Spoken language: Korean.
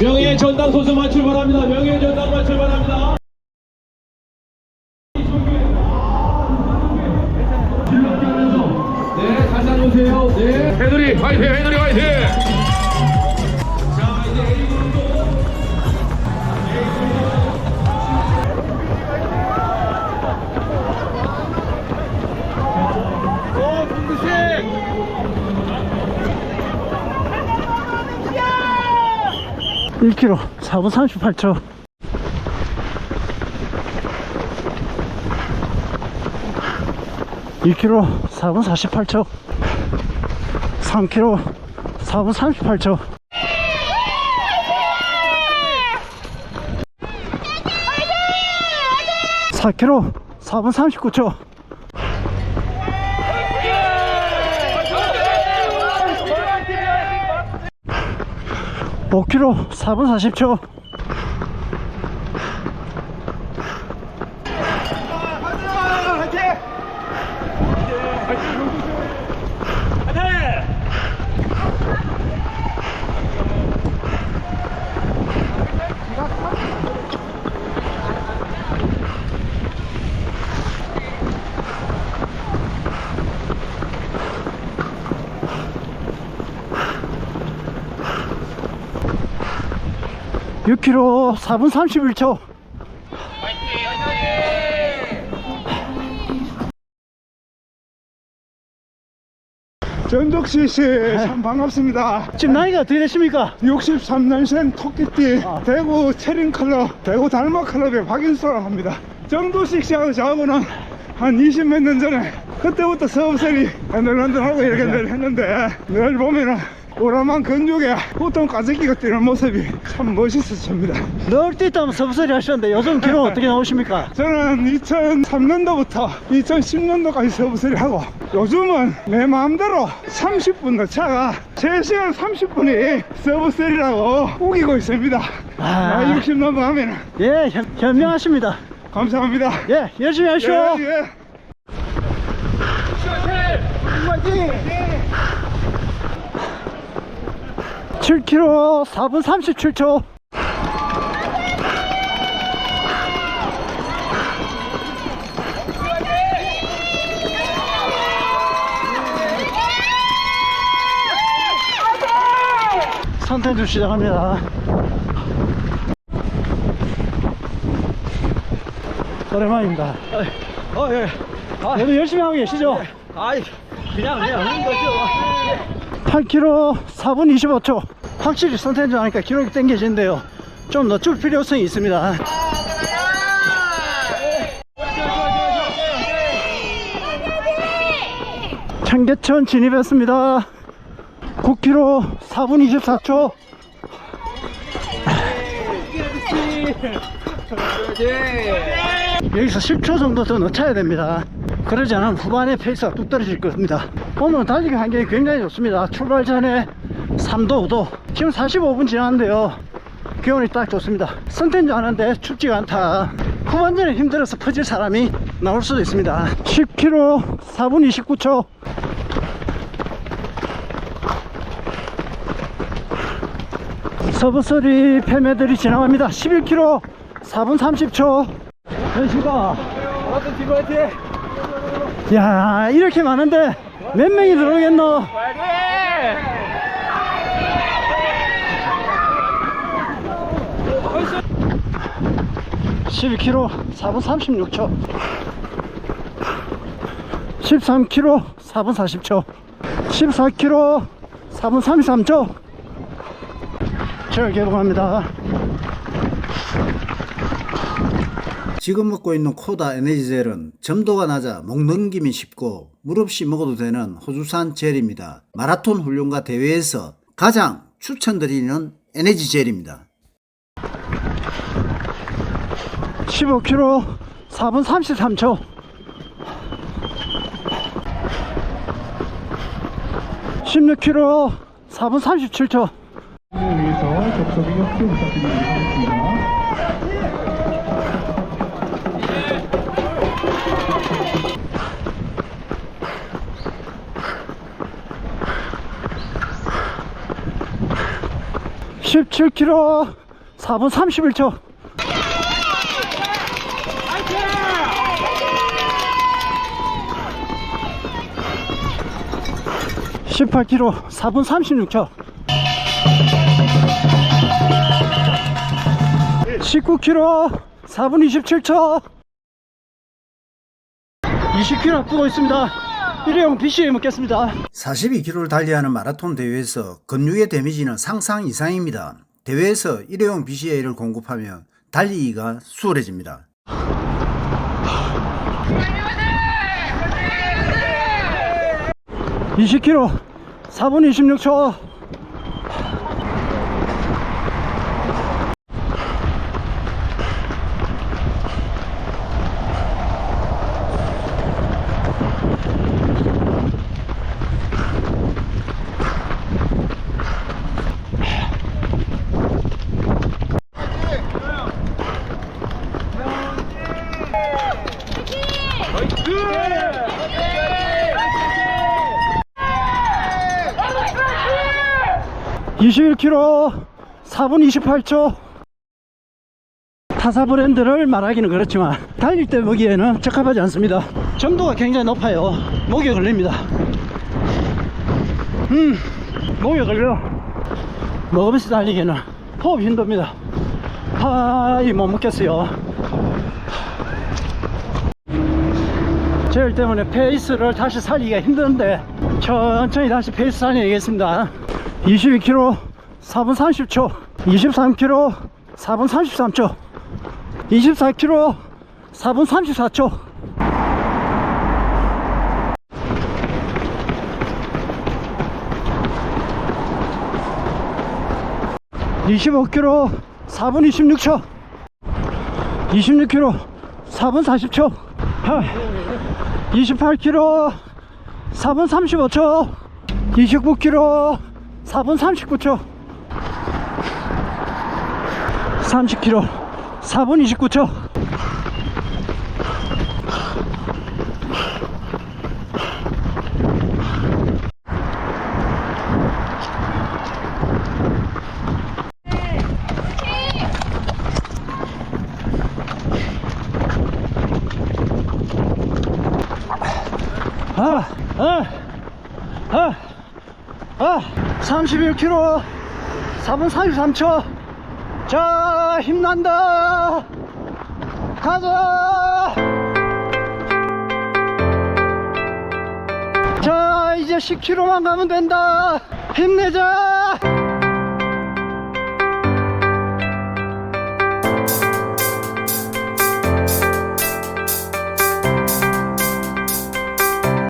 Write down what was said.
명예 전당 소수만 출발합니다. 명예 전당만 출발합니다. 네, 다시 한번 오세요. 네. 해드리 화이팅 해드리 화이팅 1km 4분 38초. (2km) 4분 48초. (3km) 4분 38초. (4km) 4분 39초 (5km) 4분 40초 (6km) 4분 31초 전덕시 씨, 참 반갑습니다. 지금 나이가 어떻게 되십니까 63년생 토끼띠 대구 체린 클럽, 대구 달마 클럽의 박인수라고 합니다. 정도식 씨하고 저하고는 한 20몇 년 전에 그때부터 서브셀이 흔들흔들하고 이렇게 늘 했는데 늘 보면은 오라만 근육에 보통 까짓기가 뛰는 모습이 참 멋있었습니다. 널 뛰다면 서브서리 하셨는데 요즘 기록 어떻게 나오십니까 저는 2003년도부터 2010년도까지 서브셀이 하고 요즘은 내 마음대로 30분 차가 3시간 30분이 서브셀이라고 우기고 있습니다. 아. 나60 넘어가면 예 현, 현명하십니다 감사합니다. 예 열심히 하시오 예, 예. 7km 4분 37초. 선텐주 시작합니다. 오랜만입니다. 어, 예. 그래도 열심히 하고 계시죠? 아이 그냥 그냥 하는 거죠. 8km 4분 25초 확실히 선텐주 하니까 기록이 땡겨지는데요. 좀 늦출 필요성이 있습니다. 청계천 진입했습니다. 9km 4분 24초. 여기서 10초 정도 더 늦춰야 됩니다. 그러지 않으면 후반에 페이스가 뚝 떨어질 겁니다. 오늘 달리기 환경이 굉장히 좋습니다. 출발 전에 3도 5도. 지금 45분 지났는데요. 기온이 딱 좋습니다. 선텐주 하는데 춥지가 않다. 후반전에 힘들어서 퍼질 사람이 나올 수도 있습니다. 10km 4분 29초. 서브소리 패매들이 지나갑니다. 11km 4분 30초. 안녕하십니까 어떤 팀 화이팅! 야 이렇게 많은데 몇 명이 들어오겠노 화이팅 12km 4분 36초 13km 4분 40초 14km 4분 33초 절 개봉합니다 지금 먹고 있는 코다 에너지젤은 점도가 낮아 목 넘김이 쉽고 물 없이 먹어도 되는 호주산 젤입니다. 마라톤 훈련과 대회에서 가장 추천드리는 에너지 젤입니다. 15km 4분 33초 16km 4분 37초 위해서 접속이 협조 부탁드리겠습니다. 17km 4분 31초. 십팔 k m 4분 36초. 19km 4분 27초. 20km 앞두고 있습니다. 일회용 BC에 먹겠습니다. 42km를 달리하는 마라톤 대회에서 근육의 데미지는 상상 이상입니다. 대회에서 일회용 BCA를 공급하면 달리기가 수월해집니다. 20km 4분 26초 화이팅! 21km 4분 28초. 타사 브랜드를 말하기는 그렇지만 달릴 때 먹이에는 적합하지 않습니다. 점도가 굉장히 높아요. 목에 걸립니다. 음 목에 걸려. 먹으면서 달리기에는 호흡 힘듭니다. 하이 못 먹겠어요. 제일 때문에 페이스를 다시 살리기가 힘든데 천천히 다시 페이스 살려야겠습니다. 22km 4분 30초 23km 4분 33초 24km 4분 34초 (25km) 4분 26초 26km 4분 40초 28km 4분 35초 29km 4분 39초. 30km 4분 29초. 아, 아, 아, 아, 31km 4분 43초. 자 힘난다. 가자. 자 이제 10km만 가면 된다. 힘내자